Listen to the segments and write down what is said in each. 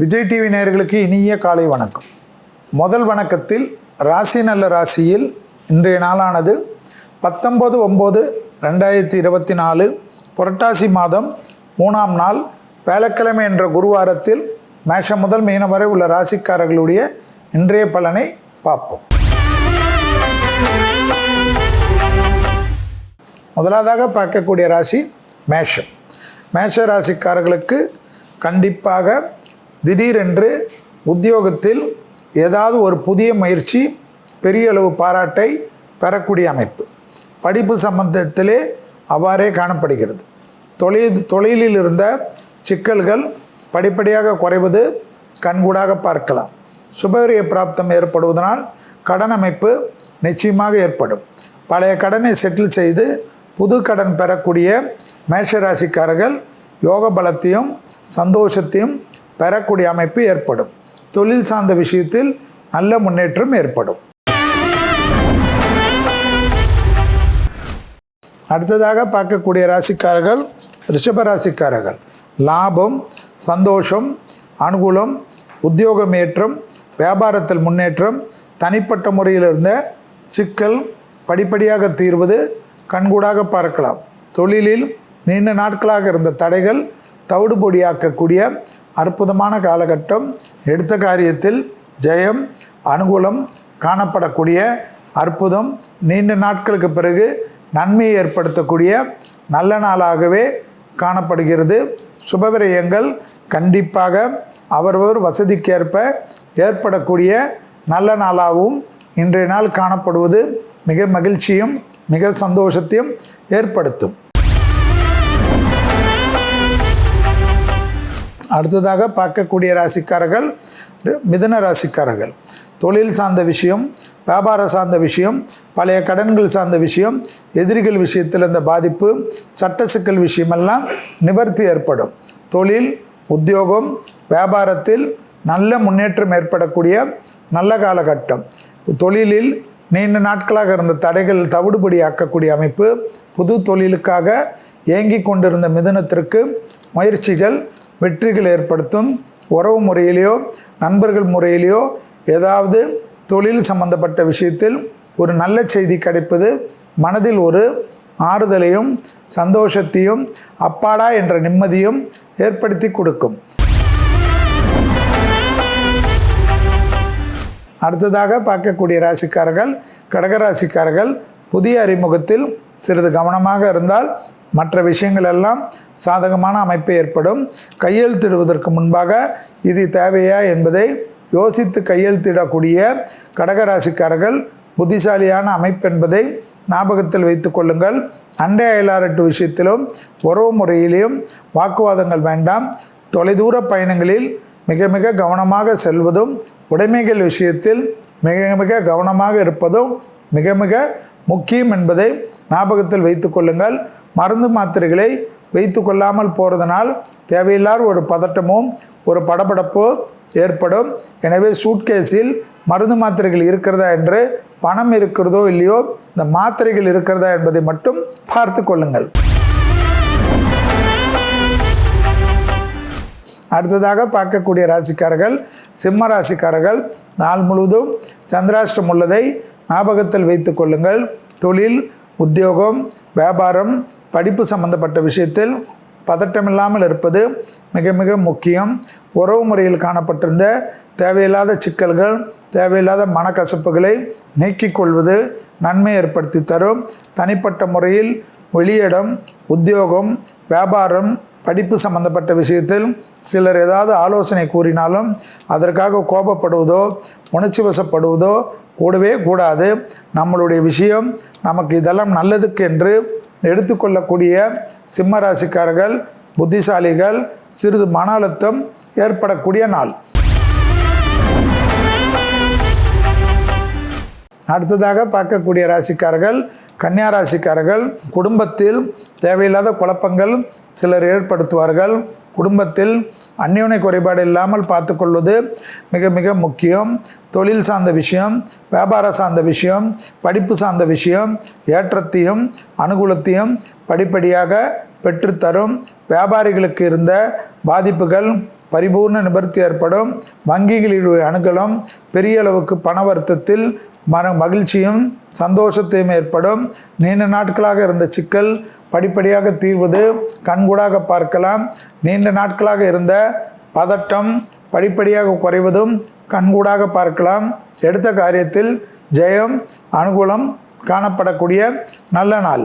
Vijay TV நேயர்களுக்கு இனிய காலை வணக்கம். முதல் வணக்கத்தில் ராசி நல்ல ராசியில் இன்றைய நாளானது பத்தொம்பது ஒம்பது ரெண்டாயிரத்தி இருபத்தி நாலு புரட்டாசி மாதம் மூணாம் நாள் வேலைக்கிழமை என்ற குருவாரத்தில் மேஷம் முதல் மீனம் வரை உள்ள ராசிக்காரர்களுடைய இன்றைய பலனை பார்ப்போம். முதலாவதாக பார்க்கக்கூடிய ராசி மேஷம். மேஷ ராசிக்காரர்களுக்கு கண்டிப்பாக திடீரென்று உத்தியோகத்தில் ஏதாவது ஒரு புதிய முயற்சி பெரிய அளவு பாராட்டை பெறக்கூடிய அமைப்பு. படிப்பு சம்பந்தத்திலே அவ்வாறே காணப்படுகிறது. தொழில் தொழிலில் இருந்த சிக்கல்கள் படிப்படியாக குறைவது கண்கூடாக பார்க்கலாம். சுபரிய பிராப்தம் ஏற்படுவதனால் கடன் அமைப்பு நிச்சயமாக ஏற்படும். பழைய கடனை செட்டில் செய்து புது கடன் பெறக்கூடிய மேஷராசிக்காரர்கள் யோக பலத்தையும் சந்தோஷத்தையும் பெறக்கூடிய அமைப்பு ஏற்படும். தொழில் சார்ந்த விஷயத்தில் நல்ல முன்னேற்றம் ஏற்படும். அடுத்ததாக பார்க்கக்கூடிய ராசிக்காரர்கள் ரிஷப ராசிக்காரர்கள். லாபம் சந்தோஷம் அனுகூலம் உத்தியோகம் ஏற்றம் வியாபாரத்தில் முன்னேற்றம் தனிப்பட்ட முறையில் இருந்த சிக்கல் படிப்படியாக தீர்வது கண்கூடாக பார்க்கலாம். தொழிலில் நீண்ட நாட்களாக இருந்த தடைகள் தவிடுபொடியாக்கக்கூடிய அற்புதமான காலகட்டம். எடுத்த காரியத்தில் ஜெயம் அனுகூலம் காணப்படக்கூடிய அற்புதம். நீண்ட நாட்களுக்கு பிறகு நன்மையை ஏற்படுத்தக்கூடிய நல்ல நாளாகவே காணப்படுகிறது. சுபவிரயங்கள் கண்டிப்பாக அவரவர் வசதிக்கேற்ப ஏற்படக்கூடிய நல்ல நாளாகவும் இன்றைய நாள் காணப்படுவது மிக மகிழ்ச்சியும் மிக சந்தோஷத்தையும் ஏற்படுத்தும். அடுத்ததாக பார்க்கக்கூடிய ராசிக்காரர்கள் மிதன ராசிக்காரர்கள். தொழில் சார்ந்த விஷயம் வியாபார சார்ந்த விஷயம் பழைய கடன்கள் சார்ந்த விஷயம் எதிரிகள் விஷயத்தில் இந்த பாதிப்பு சட்ட சிக்கல் விஷயமெல்லாம் நிவர்த்தி ஏற்படும். தொழில் உத்தியோகம் வியாபாரத்தில் நல்ல முன்னேற்றம் ஏற்படக்கூடிய நல்ல காலகட்டம். தொழிலில் நீண்ட நாட்களாக இருந்த தடைகள் தவிடுபடி ஆக்கக்கூடிய அமைப்பு புது தொழிலுக்காக ஏங்கி கொண்டிருந்த மிதனத்திற்கு முயற்சிகள் வெற்றிகள் ஏற்படுத்தும் உறவு முறையிலேயோ நண்பர்கள் முறையிலேயோ ஏதாவது தொழில் சம்பந்தப்பட்ட விஷயத்தில் ஒரு நல்ல செய்தி கிடைப்பது மனதில் ஒரு ஆறுதலையும் சந்தோஷத்தையும் அப்பாடா என்ற நிம்மதியும் ஏற்படுத்தி கொடுக்கும். அடுத்ததாக பார்க்கக்கூடிய ராசிக்காரர்கள் கடகராசிக்காரர்கள் புதிய அறிமுகத்தில் சிறிது கவனமாக இருந்தால் மற்ற விஷயங்கள் எல்லாம் சாதகமான அமைப்பு ஏற்படும். கையெழுத்திடுவதற்கு முன்பாக இது தேவையா என்பதை யோசித்து கையெழுத்திடக்கூடிய கடகராசிக்காரர்கள் புத்திசாலியான அமைப்பு என்பதை ஞாபகத்தில் வைத்து கொள்ளுங்கள். அண்டை அயலாரட்டு விஷயத்திலும் உறவு முறையிலும் வாக்குவாதங்கள் வேண்டாம். தொலைதூர பயணங்களில் மிக மிக கவனமாக செல்வதும் உடைமைகள் விஷயத்தில் மிக மிக கவனமாக இருப்பதும் மிக மிக முக்கியம் என்பதை ஞாபகத்தில் வைத்து கொள்ளுங்கள். மருந்து மாத்திரைகளை வைத்து கொள்ளாமல் போகிறதுனால் தேவையில்லாத ஒரு பதட்டமும் ஒரு படபடப்போ ஏற்படும். எனவே சூட்கேஸில் மருந்து மாத்திரைகள் இருக்கிறதா என்று பணம் இருக்கிறதோ இல்லையோ இந்த மாத்திரைகள் இருக்கிறதா என்பதை மட்டும் பார்த்து கொள்ளுங்கள். அடுத்ததாக பார்க்கக்கூடிய ராசிக்காரர்கள் சிம்ம ராசிக்காரர்கள் நாள் முழுவதும் சந்திராஷ்டம் உள்ளதை ஞாபகத்தில் வைத்து கொள்ளுங்கள். தொழில் உத்தியோகம் வியாபாரம் படிப்பு சம்பந்தப்பட்ட விஷயத்தில் பதட்டமில்லாமல் இருப்பது மிக மிக முக்கியம். உறவு முறையில் காணப்பட்டிருந்த தேவையில்லாத சிக்கல்கள் தேவையில்லாத மனக்கசப்புகளை நீக்கிக் கொள்வது நன்மை ஏற்படுத்தி தரும். தனிப்பட்ட முறையில் வெளியிடம் உத்தியோகம் வியாபாரம் படிப்பு சம்பந்தப்பட்ட விஷயத்தில் சிலர் ஏதாவது ஆலோசனை கூறினாலும் அதற்காக கோபப்படுவதோ உணர்ச்சி வசப்படுவதோ கூடவே கூடாது. நம்மளுடைய விஷயம் நமக்கு இதெல்லாம் நல்லதுக்கு என்று எடுத்துக்கொள்ளக்கூடிய சிம்ம ராசிக்காரர்கள் புத்திசாலிகள் சிறிது மன அழுத்தம் ஏற்படக்கூடிய நாள். அடுத்ததாக பார்க்கக்கூடிய ராசிக்காரர்கள் கன்னியாராசிக்காரர்கள் குடும்பத்தில் தேவையில்லாத குழப்பங்கள் சிலர் ஏற்படுத்துவார்கள். குடும்பத்தில் அந்யோன்ய குறைபாடு இல்லாமல் பார்த்துக்கொள்வது மிக மிக முக்கியம். தொழில் சார்ந்த விஷயம் வியாபார சார்ந்த விஷயம் படிப்பு சார்ந்த விஷயம் ஏற்றத்தையும் அனுகூலத்தையும் படிப்படியாக பெற்றுத்தரும். வியாபாரிகளுக்கு இருந்த பாதிப்புகள் பரிபூர்ண நிபர்த்தி ஏற்படும். வங்கிகளில் அணுகலும் பெரிய அளவுக்கு பண வருத்தத்தில் மன மகிழ்ச்சியும் சந்தோஷத்தையும் ஏற்படும். நீண்ட நாட்களாக இருந்த சிக்கல் படிப்படியாக தீர்வது கண்கூடாக பார்க்கலாம். நீண்ட நாட்களாக இருந்த பதட்டம் படிப்படியாக குறைவதும் கண்கூடாக பார்க்கலாம். எடுத்த காரியத்தில் ஜெயம் அனுகூலம் காணப்படக்கூடிய நல்ல நாள்.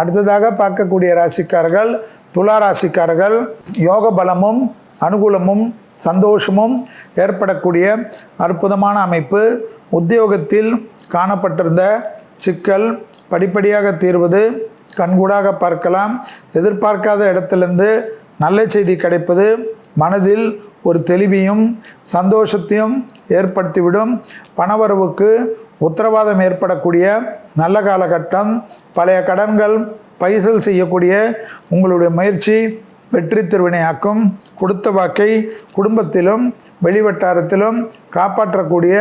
அடுத்ததாக பார்க்கக்கூடிய ராசிக்காரர்கள் துலா ராசிக்காரர்கள் யோக பலமும் அனுகூலமும் சந்தோஷமும் ஏற்படக்கூடிய அற்புதமான அமைப்பு. உத்தியோகத்தில் காணப்பட்டிருந்த சிக்கல் படிப்படியாக தீர்வது. கண்கூடாக பார்க்கலாம். எதிர்பார்க்காத இடத்திலிருந்து நல்ல செய்தி கிடைப்பது. மனதில் ஒரு தெளிவையும் சந்தோஷத்தையும் ஏற்படுத்திவிடும். பணவரவுக்கு உத்தரவாதம் ஏற்படக்கூடிய நல்ல காலகட்டம். பழைய கடன்கள் பைசல் செய்யக்கூடிய உங்களுடைய முயற்சி வெற்றி திருவினையாக்கும் கொடுத்த வாக்கை குடும்பத்திலும் வெளிவட்டாரத்திலும் காப்பாற்றக்கூடிய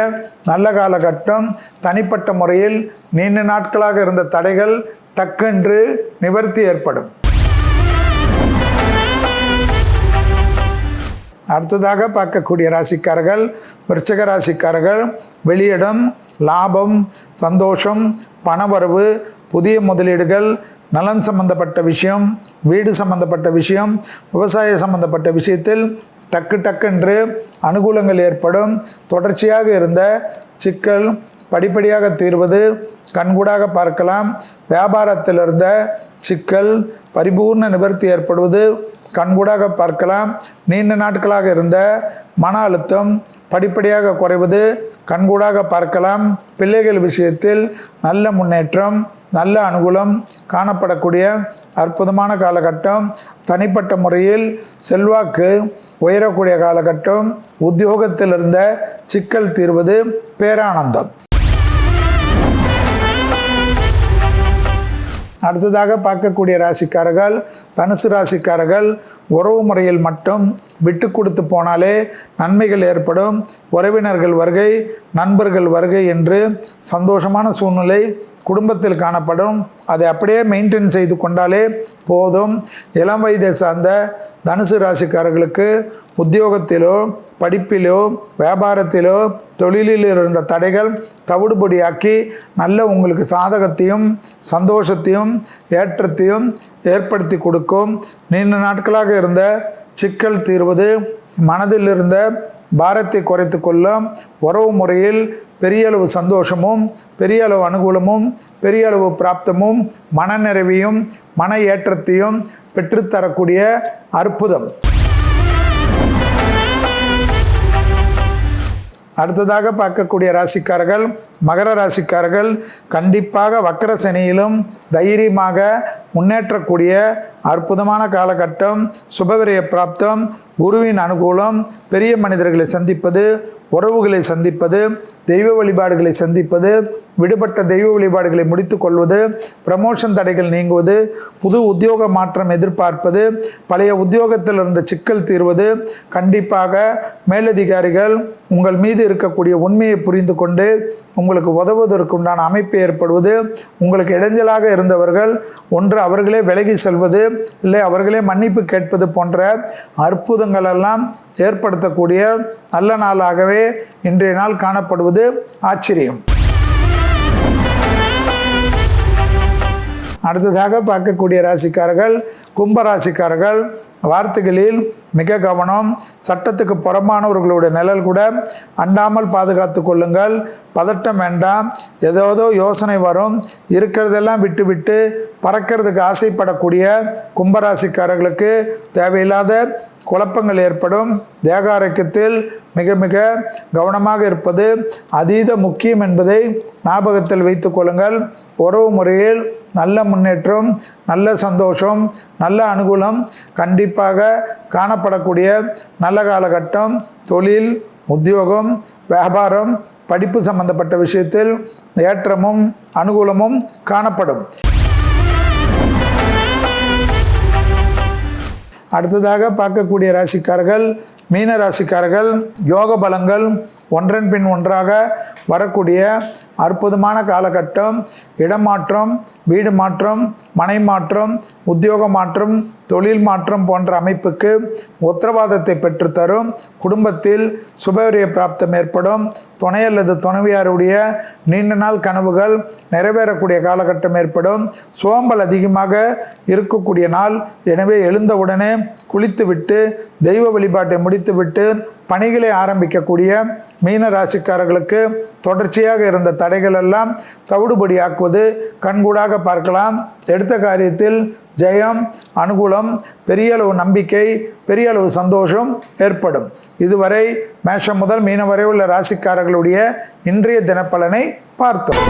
நல்ல காலகட்டம் தனிப்பட்ட முறையில் நீண்ட நாட்களாக இருந்த தடைகள் டக்கென்று நிவர்த்தி ஏற்படும். அடுத்ததாக பார்க்கக்கூடிய ராசிக்காரர்கள் விருச்சக ராசிக்காரர்கள் வெளியிடம் லாபம் சந்தோஷம் பணவரவு புதிய முதலீடுகள் நலன் சம்பந்தப்பட்ட விஷயம் வீடு சம்பந்தப்பட்ட விஷயம் விவசாய சம்பந்தப்பட்ட விஷயத்தில் டக்கு டக்குன்று அனுகூலங்கள் ஏற்படும். தொடர்ச்சியாக இருந்த சிக்கல் படிப்படியாக தீர்வது கண்கூடாக பார்க்கலாம். வியாபாரத்தில் இருந்த சிக்கல் பரிபூர்ண நிவர்த்தி ஏற்படுவது கண்கூடாக பார்க்கலாம். நீண்ட நாட்களாக இருந்த மன அழுத்தம் படிப்படியாக குறைவது கண்கூடாக பார்க்கலாம். பிள்ளைகள் விஷயத்தில் நல்ல முன்னேற்றம் நல்ல அனுகூலம் காணப்படக்கூடிய அற்புதமான காலகட்டம் தனிப்பட்ட முறையில் செல்வாக்கு உயரக்கூடிய காலகட்டம் உத்தியோகத்தில் இருந்த சிக்கல் தீர்வது பேரானந்தம். அடுத்ததாக பார்க்கக்கூடிய ராசிக்காரர்கள் தனுசு ராசிக்காரர்கள் உறவு முறையில் மட்டும் விட்டு கொடுத்து போனாலே நன்மைகள் ஏற்படும். உறவினர்கள் வருகை நண்பர்கள் வருகை என்று சந்தோஷமான சூழ்நிலை குடும்பத்தில் காணப்படும். அதை அப்படியே மெயின்டைன் செய்து கொண்டாலே போதும். இளம் வயதை சார்ந்த தனுசு ராசிக்காரர்களுக்கு உத்தியோகத்திலோ படிப்பிலோ வியாபாரத்திலோ தொழிலில் இருந்த தடைகள் தவிடுபடியாக்கி நல்ல உங்களுக்கு சாதகத்தையும் சந்தோஷத்தையும் ஏற்றத்தையும் ஏற்படுத்தி கொடுக்கும். நீண்ட நாட்களாக இருந்த சிக்கல் தீர்வது மனதில் இருந்த பாரத்தை குறைத்து கொள்ளும் உறவு முறையில் பெரிய அளவு சந்தோஷமும் பெரிய அளவு அனுகூலமும் பெரிய அளவு பிராப்தமும் மனநிறைவையும் மன ஏற்றத்தையும் பெற்றுத்தரக்கூடிய அற்புதம். அடுத்ததாக பார்க்கக்கூடிய ராசிக்காரர்கள் மகர ராசிக்காரர்கள் கண்டிப்பாக வக்கர சனியிலும் தைரியமாக முன்னேற்றக்கூடிய அற்புதமான காலகட்டம் சுபவிரய பிராப்தம் குருவின் அனுகூலம் பெரிய மனிதர்களை சந்திப்பது உறவுகளை சந்திப்பது தெய்வ வழிபாடுகளை சந்திப்பது விடுபட்ட தெய்வ வழிபாடுகளை முடித்து கொள்வது ப்ரமோஷன் தடைகள் நீங்குவது புது உத்தியோக மாற்றம் எதிர்பார்ப்பது பழைய உத்தியோகத்தில் இருந்த சிக்கல் தீர்வது கண்டிப்பாக மேலதிகாரிகள் உங்கள் மீது இருக்கக்கூடிய உண்மையை புரிந்து கொண்டு உங்களுக்கு உதவுவதற்குண்டான அமைப்பு ஏற்படுவது உங்களுக்கு இடைஞ்சலாக இருந்தவர்கள் ஒன்று அவர்களே விலகி செல்வது இல்லை அவர்களே மன்னிப்பு கேட்பது போன்ற அற்புதங்களெல்லாம் ஏற்படுத்தக்கூடிய நல்ல நாளாகவே இன்றைய நாள் காணப்படுவது ஆச்சரியம். அடுத்ததாக பார்க்கக்கூடிய ராசிக்காரர்கள் கும்ப ராசிக்காரர்கள் வார்த்தைகளில் மிக கவனம் சட்டத்துக்கு புறமானவர்களுடைய நிழல் கூட அண்டாமல் பாதுகாத்து கொள்ளுங்கள். பதட்டம் வேண்டாம். ஏதோதோ யோசனை வரும். இருக்கிறதெல்லாம் விட்டு விட்டு பறக்கிறதுக்கு ஆசைப்படக்கூடிய கும்பராசிக்காரர்களுக்கு தேவையில்லாத குழப்பங்கள் ஏற்படும். தேக ஆரோக்கியத்தில் மிக மிக கவனமாக இருப்பது அதீத முக்கியம் என்பதை ஞாபகத்தில் வைத்து கொள்ளுங்கள். உறவு முறையில் நல்ல முன்னேற்றம் நல்ல சந்தோஷம் நல்ல அனுகூலம் கண்டிப்பாக காணப்படக்கூடிய நல்ல காலகட்டம் தொழில் உத்தியோகம் வியாபாரம் படிப்பு சம்பந்தப்பட்ட விஷயத்தில் ஏற்றமும் அனுகூலமும் காணப்படும். அடுத்ததாக பார்க்கக்கூடிய ராசிக்காரர்கள் மீன ராசிக்காரர்கள் யோக பலங்கள் ஒன்றன் பின் ஒன்றாக வரக்கூடிய அற்புதமான காலகட்டம் இடமாற்றம் வீடு மாற்றம் மனை மாற்றம் உத்தியோக மாற்றம் தொழில் மாற்றம் போன்ற அமைப்புக்கு உத்தரவாதத்தை பெற்றுத்தரும் குடும்பத்தில் சுபவிரிய பிராப்தம் ஏற்படும். துணை அல்லது துணைவியாருடைய நீண்ட நாள் கனவுகள் நிறைவேறக்கூடிய காலகட்டம் ஏற்படும். சோம்பல் அதிகமாக இருக்கக்கூடிய நாள். எனவே எழுந்தவுடனே குளித்துவிட்டு தெய்வ வழிபாட்டை முடித்துவிட்டு பணிகளை ஆரம்பிக்கக்கூடிய மீன ராசிக்காரர்களுக்கு தொடர்ச்சியாக இருந்த தடைகள் எல்லாம் தவிடுபடியாக்குவது கண்கூடாக பார்க்கலாம். எடுத்த காரியத்தில் ஜெயம் அனுகூலம் பெரிய அளவு நம்பிக்கை பெரிய அளவு சந்தோஷம் ஏற்படும். இதுவரை மேஷம் முதல் மீன வரை உள்ள ராசிக்காரர்களுடைய இன்றைய தினப்பலனை பார்த்தோம்.